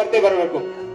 करते बरबर को।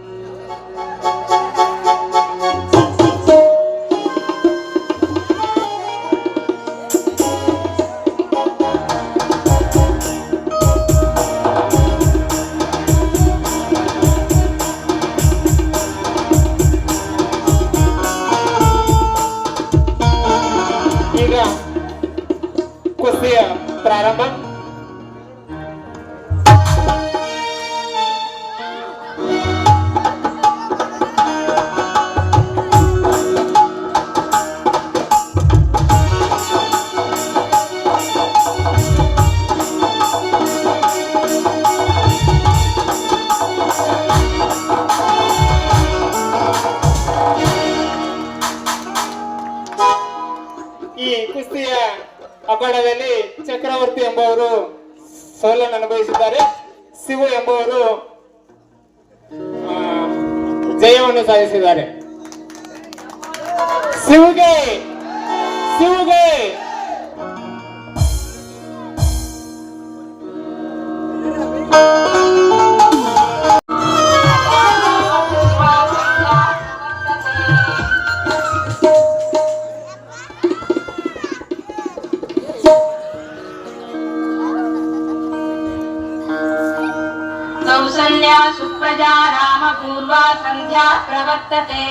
ಚಕ್ರವರ್ತಿ ಎಂಬವರು ಸೋಲನ್ನು ಅನುಭವಿಸಿದ್ದಾರೆ. ಶಿವು ಎಂಬುವರು ಜಯವನ್ನು ಸಾಧಿಸಿದ್ದಾರೆ. ಶಿವಗೆ ಶಿವುಗೆ! कौसल्या सुप्रजा रामपूर्वा सन्ध्या प्रवर्तते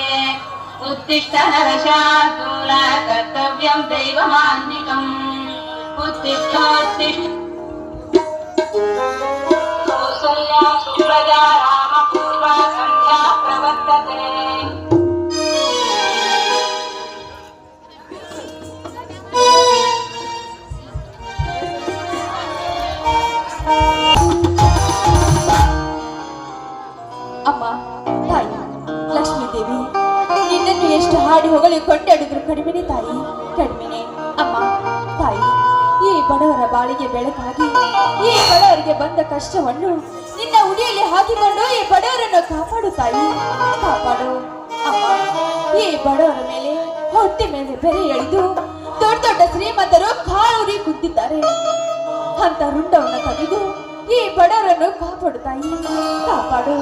उत्तिष्ठ नरशार्दूल कर्तव्यं दैवमान्निकम् उत्तिष्ठोत्तिष्ठ कौसल्या सुप्रजा रामपूर्वा सन्ध्या प्रवर्तते ಕಷ್ಟವನ್ನು ನಿನ್ನ ಉಡಿಯಲ್ಲಿ ಹಾಕಿಕೊಂಡು ಈ ಬಡವರನ್ನು ಕಾಪಾಡು ತಾಯಿ. ಕಾಪಾಡು. ಈ ಬಡವರ ಮೇಲೆ ಹೊಟ್ಟೆ ಮೇಲೆ ಬೆರೆ ಎಳೆದು ದೊಡ್ಡ ದೊಡ್ಡ ಶ್ರೀಮಂತರು ಕಾಳೂರಿ ಕುತ್ತಿದ್ದಾರೆ ಅಂತ ರುಂಡವನ್ನು ತೆಗೆದು ಈ ಬಡವರನ್ನು ಕಾಪಾಡು ತಾಯಿ. ಕಾಪಾಡು.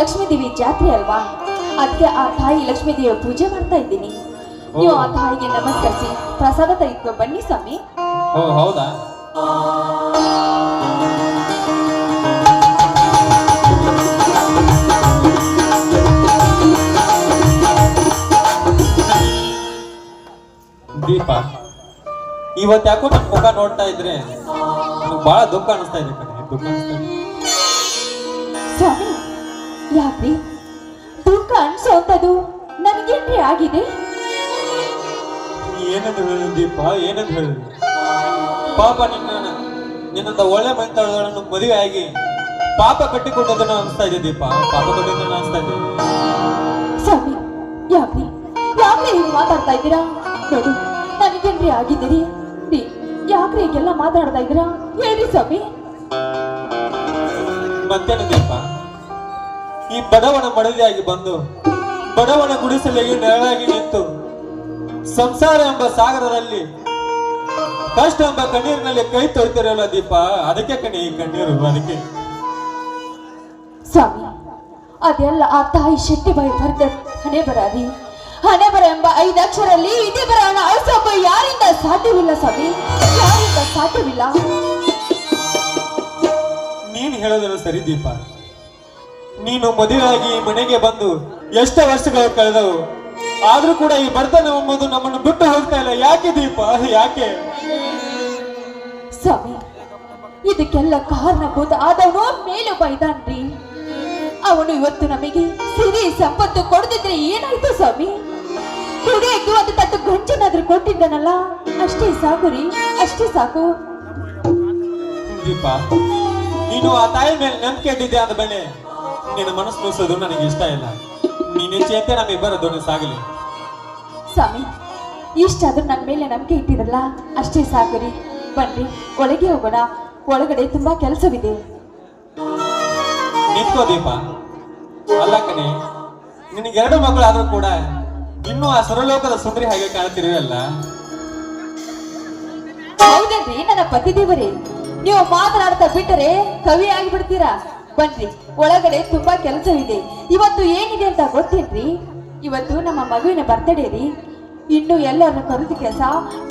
ಲಕ್ಷ್ಮೀ ದೇವಿ ಜಾತ್ರೆ ಅಲ್ವಾ? ಅದಕ್ಕೆ ಆ ತಾಯಿ ಲಕ್ಷ್ಮೀ ದೇವಿಯ ಪೂಜೆ ಮಾಡ್ತಾ ಇದ್ದೀನಿ. ನೀವು ಆ ತಾಯಿಗೆ ನಮಸ್ಕರಿಸಿ, ಪ್ರಸಾದ ತೆಗೆದುಕೊಂಡು ಬನ್ನಿ ಸ್ವಾಮಿ. ಹೌದಾ? ದೀಪ, ಇವತ್ತು ಯಾಕೋ ನನ್ ಮುಖ ನೋಡ್ತಾ ಇದ್ರೆ ನನಗೆ ಬಹಳ ದುಃಖ ಅನಿಸ್ತಾ ಇದೆ ಕಣೆ, ದುಃಖ ಅನಿಸ್ತಾ ಇದೆ. ಯಾಕ್ರಿ ದುಃಖ ಅನ್ಸೋಂಥದ್ದು ನನಗೇನ್ರಿ ಆಗಿದೆ? ಏನಂದ್ರೆ ದೀಪ? ಏನಂತ ಹೇಳಿ ಪಾಪ ನಿನ್ನ ನಿನ್ನಂತ ಒಳ್ಳೆ ಮನೆತಳನ್ನು ಮದುವೆ ಆಗಿ ಪಾಪ ಕಟ್ಟಿಕೊಟ್ಟದನ್ನ ಅನಿಸ್ತಾ ಇದೆ ದೀಪ. ಪಾಪ ಕಟ್ಟಿದ್ದನ್ನ ಅನಿಸ್ತಾ ಇದೆ. ಸ್ವಾಮಿ ಯಾಕ್ರಿ ಯಾಕೆ ಹೀಗೆ ಮಾತಾಡ್ತಾ ಇದ್ದೀರಾ? ನೋಡಿ ನನಗೇನ್ರಿ ಆಗಿದ್ದೀರಿ. ಯಾಕ್ರಿ ಈಗೆಲ್ಲ ಮಾತಾಡ್ತಾ ಇದ್ದೀರಾ? ಹೇಳಿ ಸ್ವಾಮಿ. ಮತ್ತೇನು ದೀಪ? ಈ ಬಡವನ ಮಡದಿಯಾಗಿ ಬಂದು ಬಡವನ ಗುಡಿಸಲಿಗೆ ನೆರಳಾಗಿ ನಿಂತು ಸಂಸಾರ ಎಂಬ ಸಾಗರದಲ್ಲಿ ಕಷ್ಟ ಎಂಬ ಕಣ್ಣೀರಿನಲ್ಲಿ ಕೈ ತೊಳಿತಿರಲ್ಲ ದೀಪ. ಅದಕ್ಕೆ ಕಣಿ ಈ ಕಣ್ಣೀರು ಅದಕ್ಕೆ. ಸ್ವಾಮಿ ಅದೆಲ್ಲ ಆ ತಾಯಿ ಶೆಟ್ಟಿಬಾಯಿ ಬರ್ದ ಹಣೆ ಬರಾದಿ ಹಣೆ ಬರ ಎಂಬ ಐದಕ್ಷರಲ್ಲಿ ಇದೇ ಬರ ಅಳಿಸೋಬ್ಬ ಯಾರಿಂದ ಸಾಧ್ಯವಿಲ್ಲ ಸ್ವಾಮಿ? ಯಾರಿಂದ ಸಾಧ್ಯವಿಲ್ಲ? ನೀನ್ ಹೇಳೋದನ್ನು ಸರಿ ದೀಪ. ನೀನು ಮದುವೆಯಾಗಿ ಮನೆಗೆ ಬಂದು ಎಷ್ಟೋ ವರ್ಷಗಳು ಕಳೆದವು. ಆದ್ರೂ ಕೂಡ ಈ ಬರ್ತನ ಎಂಬುದು ನಮ್ಮನ್ನು ಬಿಟ್ಟು ಹೋಗ್ತಾ ಇಲ್ಲ. ಯಾಕೆ ದೀಪ? ಯಾಕೆ? ಸ್ವಾಮಿ ಇದಕ್ಕೆಲ್ಲ ಕಾರಣಭೂತ ಆದವನು ಮೇಲೊಬ್ಬ ಬೈದಾನ್ರಿ. ಅವನು ಇವತ್ತು ನಮಗೆ ಸಿರಿ ಸಂಪತ್ತು ಕೊಡದಿದ್ರೆ ಏನಾಯ್ತು ಸ್ವಾಮಿ? ಕುಡಿಯಕ್ಕೆ ಒಂದು ತಟ್ಟು ಗಂಜನಾದ್ರೂ ಕೊಟ್ಟಿದ್ದಾನಲ್ಲ? ಅಷ್ಟೇ ಸಾಕು ರೀ ಅಷ್ಟೇ ಸಾಕು. ದೀಪ ನೀನು ಆ ತಾಯಿ ಮೇಲೆ ನಂಬಿಕೆ ಇಟ್ಟಿದ್ದೆ ಅಂದ ಮೇಲೆ ನಿನ್ನ ಮನಸ್ಸು ನುಸೋದು ನನಗೆ ಇಷ್ಟ ಇಲ್ಲ. ನೀನು ಚೇತೆ ನಮ್ಮಿಬ್ಬರ ದೊಡ್ಡ ಸಾಗಲಿ. ಸ್ವಾಮಿ ಇಷ್ಟಾದ್ರೂ ನನ್ನ ಮೇಲೆ ನಂಬಿಕೆ ಇಟ್ಟಿರಲ್ಲ ಅಷ್ಟೇ ಸಾಕು ಬನ್ನಿ ಒಳಗೆ ಹೋಗೋಣ. ಒಳಗಡೆ ತುಂಬಾ ಕೆಲಸವಿದೆ. ನಿಂತ್ಕೋ ದೀಪ. ಅಲ್ಲ ಕಣೆ ನಿನಗೆ ಎರಡು ಮಕ್ಕಳಾದ್ರೂ ಕೂಡ ಇನ್ನೂ ಆ ಸರಲೋಕದ ಸುಂದರಿ ಹಾಗೆ ಕಾಣ್ತಿರುವಲ್ಲ ಹೌದೇನ್ರಿ ನನ್ನ ಪತಿದೇವರೇ? ನೀವು ಮಾತನಾಡ್ತಾ ಬಿಟ್ಟರೆ ಕವಿ ಆಗಿಬಿಡ್ತೀರಾ? ಬನ್ರಿ ಒಳಗಡೆ ತುಂಬಾ ಕೆಲಸ ಇದೆ. ಇವತ್ತು ಏನಿದೆ ಅಂತ ಗೊತ್ತೇನ್ರಿ? ಇವತ್ತು ನಮ್ಮ ಮಗುವಿನ ಬರ್ತಡೇ ರೀ. ಇನ್ನು ಎಲ್ಲರನ್ನು ಕರೆದು ಕೆಲಸ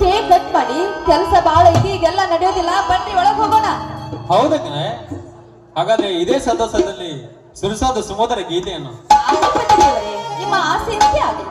ಕೇಕ್ ಕಟ್ ಮಾಡಿ ಕೆಲಸ ಬಹಳ ಇದೆ ಈಗೆಲ್ಲ ನಡೆಯೋದಿಲ್ಲ ಬನ್ರಿ ಒಳಗೆ ಹೋಗೋಣ. ಹೌದಕ್ಕೆ ಹಾಗಾದ್ರೆ ಇದೇ ಸಂತೋಷದಲ್ಲಿ ಸುರಸಾದ ಸುಮಧುರ ಗೀತೆಯನ್ನು. ನಿಮ್ಮ ಆಸೆ ಆಗಿದೆ ಆಗಲಿ?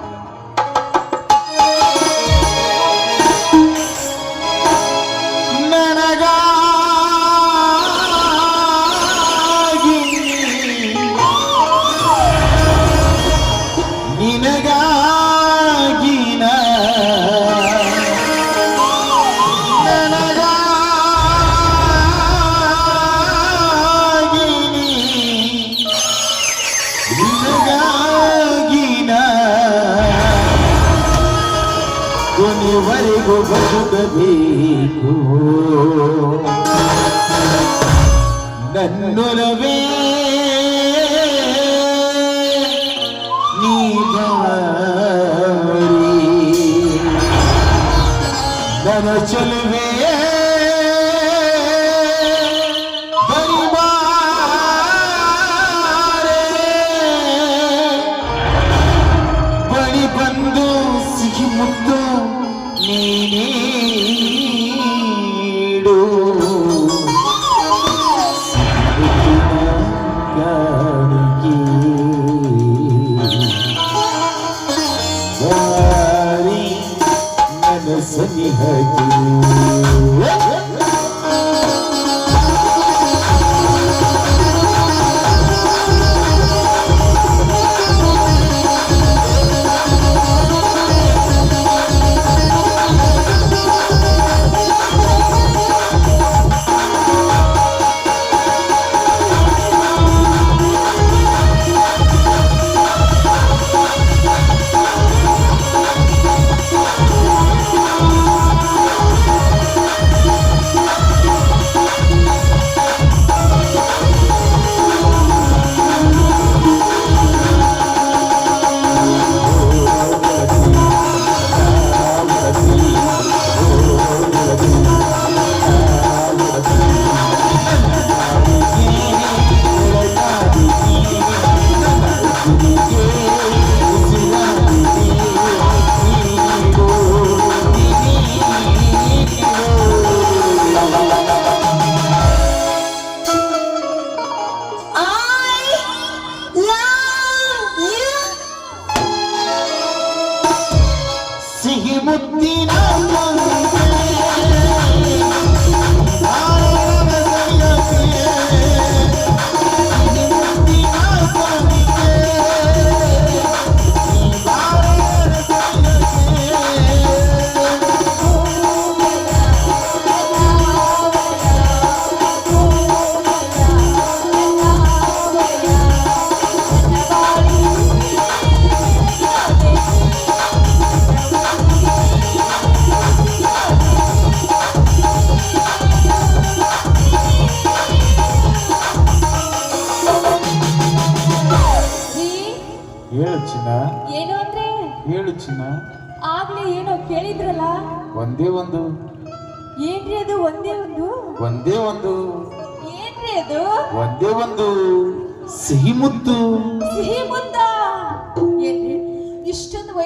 ಮುತ್ತಿನ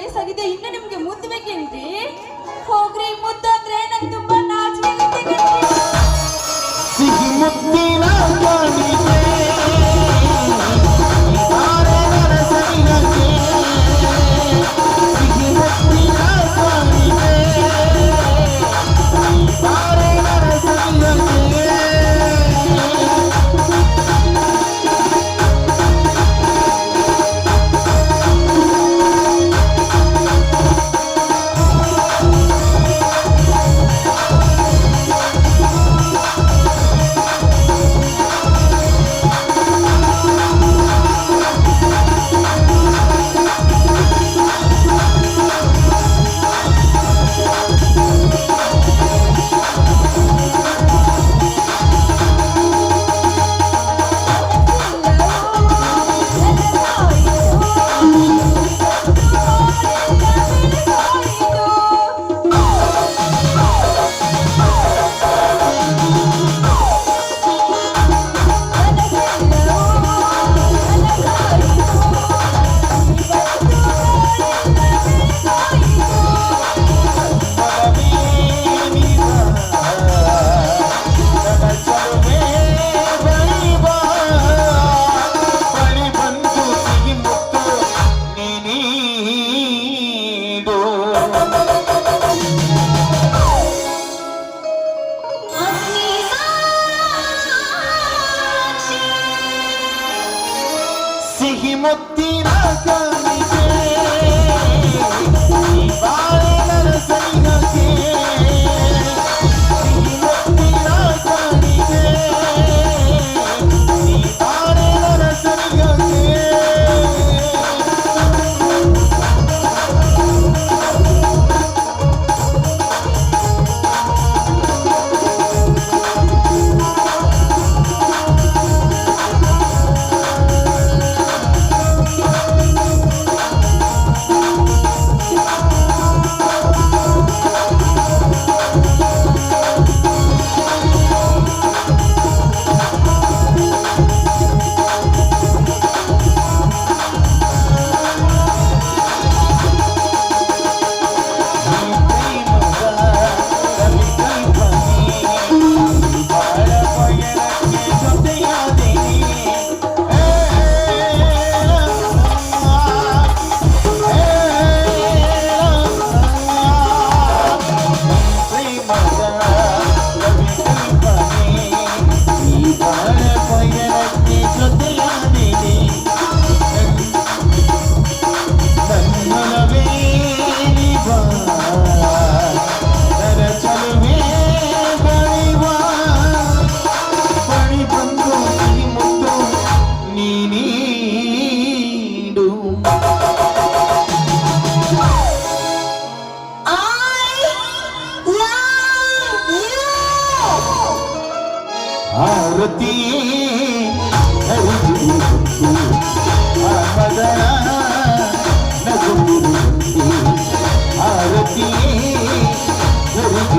ವಯಸ್ಸಾಗಿದೆ ಇನ್ನು ನಿಮ್ಗೆ ಮುದ್ದು ಬೇಕೇನ್ರಿ? ಹೋಗ್ರಿ ಮುದ್ದು ಅಂದ್ರೆ ನಂಗೆ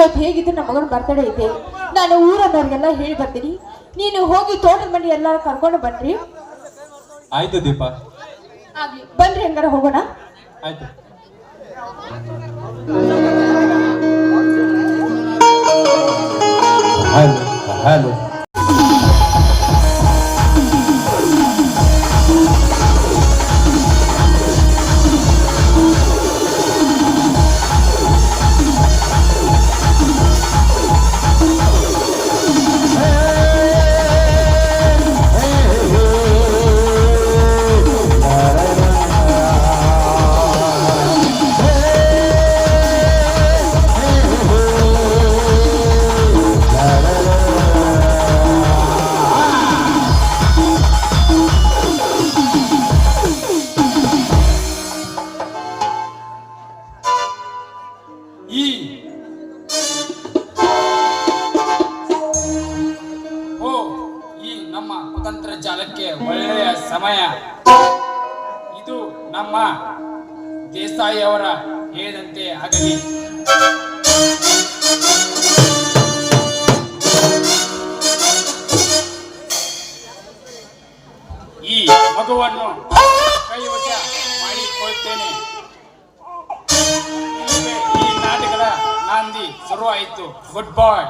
ಇವತ್ತು ಹೇಗಿದ್ರು ನಮ್ಮ ಮಗನ ಬರ್ತಡೇ ಇದೆ ನಾನು ಊರನ್ನವ್ರಿಗೆಲ್ಲ ಹೇಳಿ ಬರ್ತೀನಿ. ನೀನು ಹೋಗಿ ತೋಟದ ಮನೆ ಎಲ್ಲ ಕರ್ಕೊಂಡು ಬನ್ರಿ. ಆಯ್ತು ದೀಪ. ಆಗ್ಲಿ ಬನ್ರಿ ಹಂಗಾರ ಹೋಗೋಣ. ಆಯ್ತು. ಹಲೋ ಹಲೋ ಮಗುವನ್ನು ಕೈವಶ ಮಾಡಿಕೊಳ್ತೇನೆ ಈ ನಾಟಕದ ನಾಂದಿ ಶುರುವಾಯಿತು. ಗುಡ್ ಬಾಯ್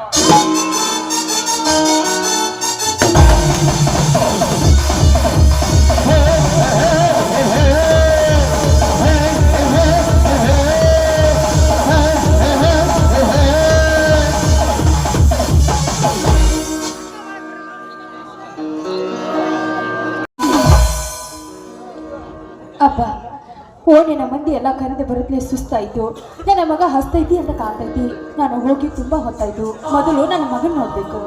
ಎಲ್ಲ ಕರೆದು ಬರುತ್ತಲೇ ಸುಸ್ತಾಯ್ತು ನನ್ನ ಮಗ ಹಸ್ತೈತಿ ಅಂತ ಕಾಣ್ತೈತಿ ನಾನು ಹೋಗಿ ತುಂಬಾ ಹೊತ್ತಾಯ್ತು. ಮೊದಲು ನನ್ನ ಮಗನ ನೋಡ್ಬೇಕು.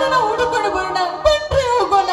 ನಮ್ಮ ಮಗನ ನಾವು ಹುಡುಕೊಂಡು ಬರೋಣ ಬನ್ರಿ ಹೋಗೋಣ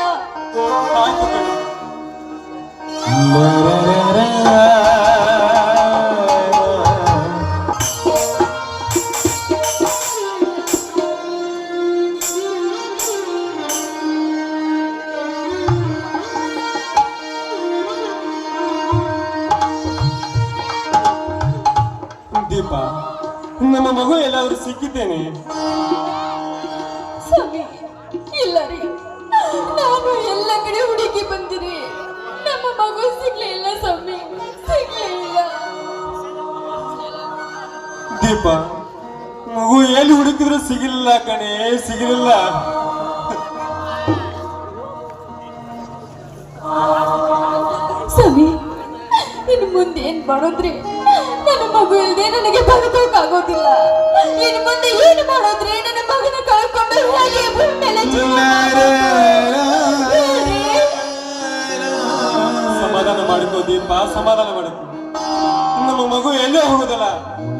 ನನಗೆ ಬದುಕೋಕಾಗೋದಿಲ್ಲ ಇನ್ನು ಮುಂದೆ ಏನು ಮಾಡೋದ್ರಿ ನನ್ನ ಮಗನ ಕಳ್ಕೊಂಡು ಹೇಗೆ ಭೂಮಿ ಮೇಲೆ ಜೀವನ ಸಮಾಧಾನ ಮಾಡಿಕೋ ದೀಪ ಸಮಾಧಾನ ಮಾಡಿಕೋ. ನಮ್ಮ ಮಗು ಎಲ್ಲೇ ಹೋಗುದಲ್ಲ?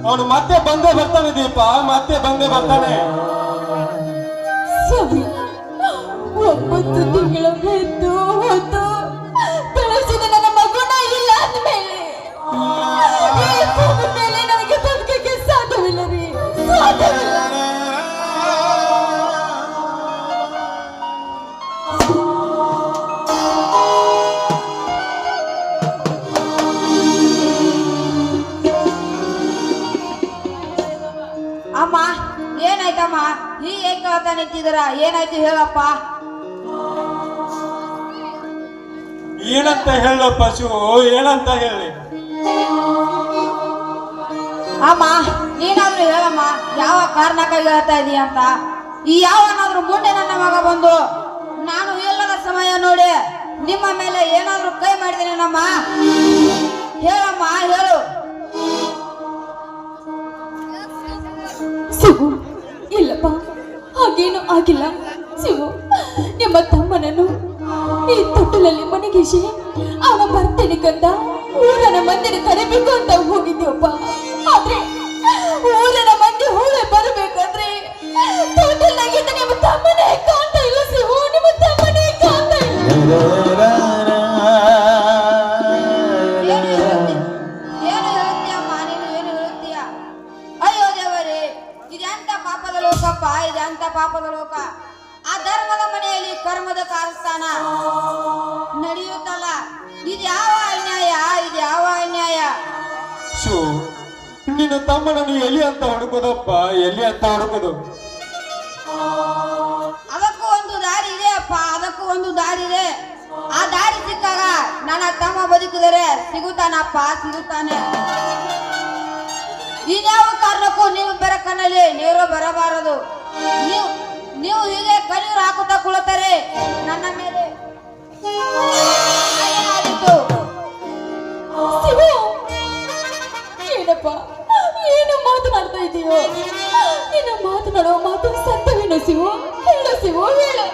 ಅವನು ಮತ್ತೆ ಬಂದೇ ಬರ್ತಾನೆ ದೀಪ ಮತ್ತೆ ಬಂದೇ ಬರ್ತಾನೆ. ಒಂಬತ್ತು ತಿಂಗಳ ಕೇಳ್ತಾ ನಿಂತಿದ್ದೀರ ಏನಾಯ್ತು ಹೇಳಪ್ಪ? ಏನಂತ ಹೇಳ ಪಶು ಏನಂತ ಹೇಳಿ? ಅಮ್ಮ ನೀನಾದ್ರೂ ಹೇಳಮ್ಮ ಯಾವ ಕಾರಣಕ್ಕಾಗಿ ಹೇಳ್ತಾ ಇದೀಯ ಅಂತ? ಈ ಯಾವನಾದ್ರೂ ಮುಂದೆ ನನ್ನ ಮಗ ಬಂದು ನಾನು ಇಲ್ಲದ ಸಮಯ ನೋಡಿ ನಿಮ್ಮ ಮೇಲೆ ಏನಾದ್ರೂ ಕೈ ಮಾಡಿದ್ದೇನೇನಮ್ಮ? ಹೇಳಮ್ಮ ಹೇಳು. ಹಾಗೇನು ಆಗಿಲ್ಲ. ಶಿವು, ನಿಮ್ಮ ತಮ್ಮನನ್ನು ಈ ತೊಟ್ಟಲಲ್ಲಿ ಮನೆಗೇಸಿ ಅವನ ಬರ್ತೇನೆ ಕಂದ. ಊರನ ಮಂದಿರ ತರಬೇಕು ಅಂತ ಹೋಗಿದ್ದೆವಪ್ಪ ಆದ್ರೆ ಊರನ ಮಂದಿ ಹೂಳೆ ಬರಬೇಕಂದ್ರೆ ತೊಟ್ಟಲ್ನಾಗಿದ್ದ ನಿಮ್ಮ ತಮ್ಮನೇ ಕಾಣ್ತಾ ಇಲ್ಲ ಶಿವು, ನಿಮ್ಮ ತಮ್ಮನೇ ಕಾಣ್ತಾ ಇಲ್ಲ. ಪಾಪದ ಲೋಕಪ್ಪ ಇದೆಂತ ಪಾಪದ ಲೋಕ. ಆ ಧರ್ಮದ ಮನೆಯಲ್ಲಿ ಕರ್ಮದ ಕಾರಸ್ಥಾನ. ನಡೆಯುತ್ತಲ್ಲ. ಇದು ಯಾವ ಅನ್ಯಾಯ? ಇದು ಯಾವ ಅನ್ಯಾಯ? ಶೋ ನಿನ್ನ ತಮ್ಮನನ್ನು ಎಲ್ಲಿ ಅಂತ ಹುಡುಕೋದಪ್ಪ? ಎಲ್ಲಿ ಅಂತ ಹುಡುಕೋದು? ಅದಕ್ಕೂ ಒಂದು ದಾರಿ ಇದೆ ಅಪ್ಪ ಅದಕ್ಕೂ ಒಂದು ದಾರಿ ಇದೆ. ಆ ದಾರಿ ಸಿಕ್ಕಾಗ ನನ್ನ ತಮ್ಮ ಬದುಕಿದರೆ ಸಿಗುತ್ತಾನಪ್ಪ ಸಿಗುತ್ತಾನೆ. ಇನ್ಯಾವ ಕಾರಣಕ್ಕೂ ನೀವು ಬೆರಕನಲ್ಲಿ ನೀರು ಬರಬಾರದು. ನೀವು ನೀವು ಹೀಗೆ ಕಣ್ಣೀರು ಹಾಕುತ್ತಾ ಕುಳತಾರೆ ನನ್ನ ಮೇಲೆ ಆಯಿತು ಏನಪ್ಪ ಏನು ಮಾತನಾಡ್ತಾ ಇದೀಯೋ? ನಿನ್ನ ಮಾತನಾಡೋ ಮಾತು ಸತ್ಯವೇನು ಸಿವು ಹೇಳು ಸಿವು ಹೇಳು.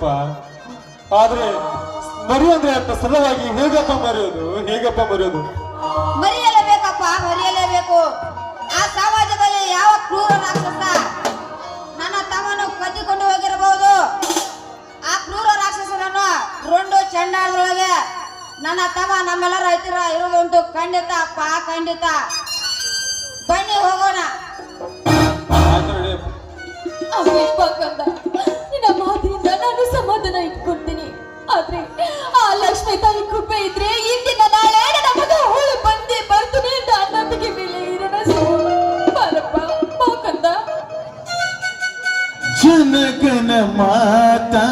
ಕಣಪ್ಪ ಆದ್ರೆ ಮರಿ ಅಂದ್ರೆ ಅಂತ ಸರಳವಾಗಿ ಹೇಗಪ್ಪ ಮರೆಯೋದು? ಹೇಗಪ್ಪ ಮರೆಯೋದು? ಮರೆಯಲೇಬೇಕಪ್ಪ ಮರಿಯಲೇಬೇಕು. ಆ ಸಮಾಜದಲ್ಲಿ ಯಾವ ಕ್ರೂರ ರಾಕ್ಷಸ ನನ್ನ ತಮ್ಮನು ಕದ್ದಿಕೊಂಡು ಹೋಗಿರಬಹುದು? ಆ ಕ್ರೂರ ರಾಕ್ಷಸನನ್ನು ರೊಂಡು ಚಂಡಾಳದೊಳಗೆ ನನ್ನ ತಮ್ಮ ನಮ್ಮೆಲ್ಲರ ಹತ್ತಿರ ಇರುವುದಂತೂ ಖಂಡಿತ ಅಪ್ಪ ಖಂಡಿತ. ಬನ್ನಿ ಹೋಗೋಣ. ನಾನು ಸಮಾಧಾನ ಇಟ್ಕೊಳ್ತೀನಿ ಆದ್ರೆ ಆ ಲಕ್ಷ್ಮಿ ತಾಯಿ ಕೃಪೆ ಇದ್ರೆ ಇಂದಿನ ನಾಳೆ ನನ್ನ ಮಗ ಹುಳು ಬಂದೇ ಬರ್ತಾನೆ ಅಂತ ಅನ್ನೋದಕ್ಕೆ ಮೇಲೆ ಇರೋಣ ಬಾರಪ್ಪ, ಬಾ ಕಂದ. ಜೀವ ಜನಕನ ಮಾತಾ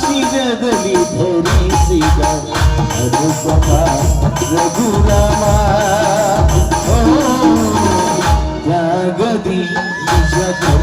ಶಿರದಲ್ಲಿ ಧರಿಸಿದ ಅನುಪಮ ರಘುರಾಮ. ಜಾಗದಿ ತ್ಯಾಗದಿ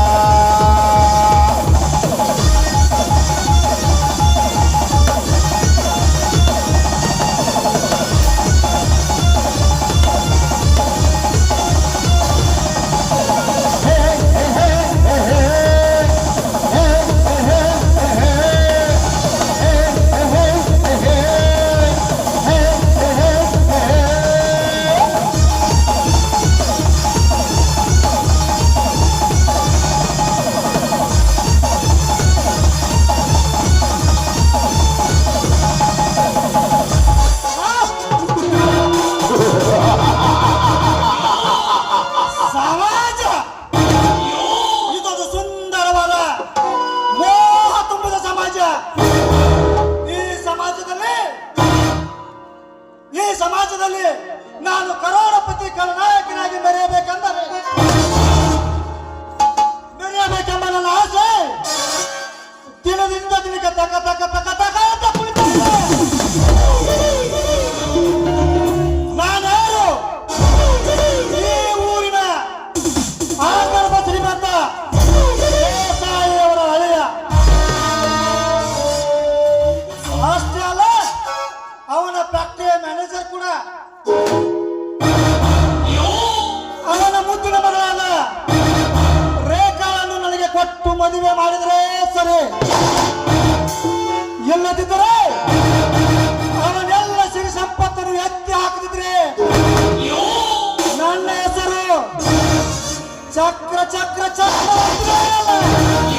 চক্র চক্র চক্র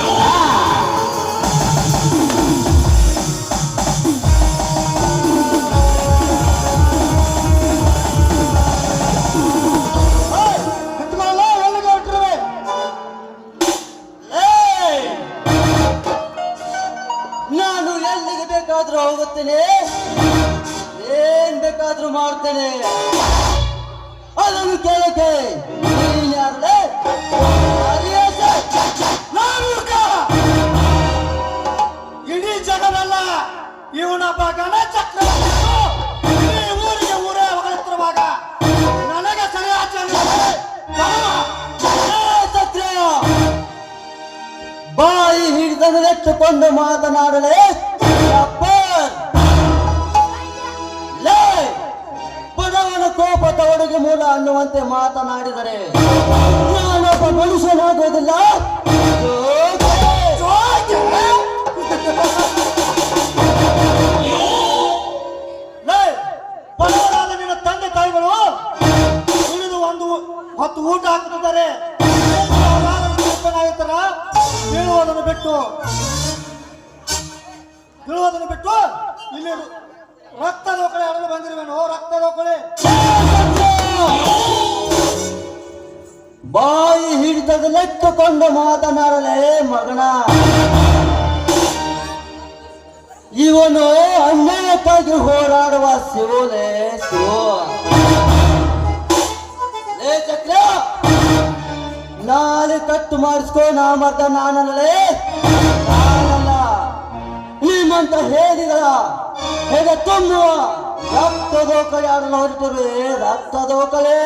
ಬಾಯಿ ಹಿಡಿದನ್ನೆಟ್ಟುಕೊಂಡು ಮಾತನಾಡಲೆ, ಅಪ್ಪರ್! ಲೇ! ಬಡವನ ಕೋಪ ತವಡಿಗೆ ಮೂಲ ಅನ್ನುವಂತೆ ಮಾತನಾಡಿದರೆ, ನಾನೊಬ್ಬ ಮನುಷ್ಯನಾಗುವುದಿಲ್ಲ ತಂದೆ ತಾಯಿಗಳು ಒಂದು ಹೊತ್ತು ಊಟ ಹಾಕುತ್ತಿದ್ದಾರೆ ಬೀಳುವುದನ್ನು ಬಿಟ್ಟು. ಬೀಳುವುದನ್ನು ಬಿಟ್ಟು. ಇಲ್ಲಿ ರಕ್ತ ರೋಕಳೆ ಆಡಲು ಬಂದಿರುವೇನು, ರಕ್ತ ರೋಕಳೆ ಬಾಯಿ ಹಿಡಿತದಲ್ಲಿಟ್ಟುಕೊಂಡು ಮಾತನಾಡಲೇ ಮಗನ. ಇವನು ಅನ್ಯಾಯಕ್ಕಾಗಿ ಹೋರಾಡುವ ಶಿವೋಲೆ ಶಿವ ಕಟ್ಟು ಮಾಡಿಸ್ಕೋ, ನಾ ಮರ್ದ ನಾನಲ್ಲೇ. ನಾನಲ್ಲ. ನಿಮ್ಮಂತ ಹೇಗಿದಳ ಹೇಗೆ ತುಂಬುವ? ರಕ್ತ ದೋಕಳೆ ಯಾರು ನೋಡ್ತಾರೆ ರಕ್ತ ದೋಕಳೆ.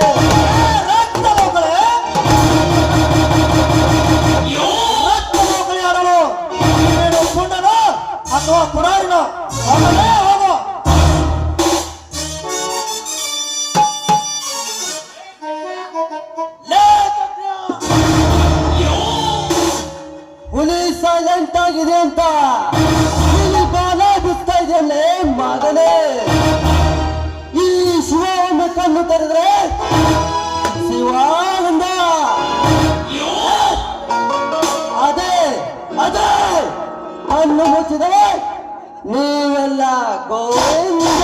ರಕ್ತ ದೋಕಳೆ. ರಕ್ತ ದೋಕಳೆ ಪುಂಡನ ಅಥವಾ ಪುರಾಣ ಹೋಗಲೇ ಆಗಿದೆ ಅಂತ. ಇಲ್ಲಿ ಬಾಲ ಬಿಸ್ತಾ ಇದೆಯಲ್ಲೇ ಮಗನೇ ಈ ಶಿವ ಕಣ್ಣು ತೆರೆದ್ರೆ ಶಿವಾನಂದ. ಅದೇ ಅದೇ. ಕಣ್ಣು ಮುಚ್ಚಿದರೆ ನೀವೆಲ್ಲ ಗೋವಿಂದ.